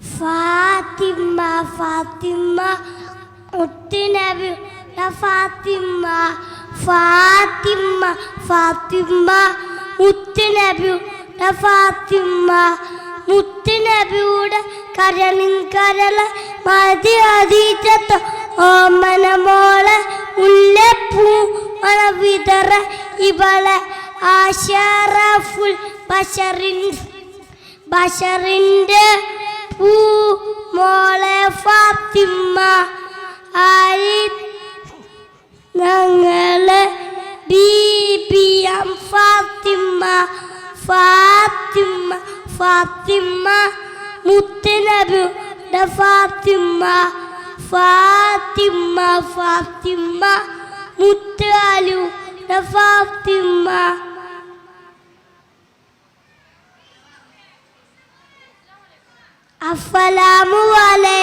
ഫാത്തിമ ഫാത്തിമ മുത്തുനബി ഫാത്തിമ ഫാത്തിമ ഫാത്തിമ മുത്തുനബി ഫാത്തിമ മുത്തുനബിയുടെ കരളിൻ കരള മതി അതീറ്റത്ത ഓമന മോളെ മുല്ലപ്പൂ മണവിതറ ഇവളെ ആശറഫുൽ ബഷറിൻ ബഷറിന്റെ ഫാത്തിമ ആരി ഞങ്ങളെ ബീബിയം ഫാത്തിമ ഫാത്തിമ ഫാത്തിമ മുത്തനബിയുടെ ഫാത്തിമ ഫാത്തിമ ഫാത്തിമ മുത്താലുയുടെ ഫാത്തിമ. അസ്സലാമു അലൈക്കും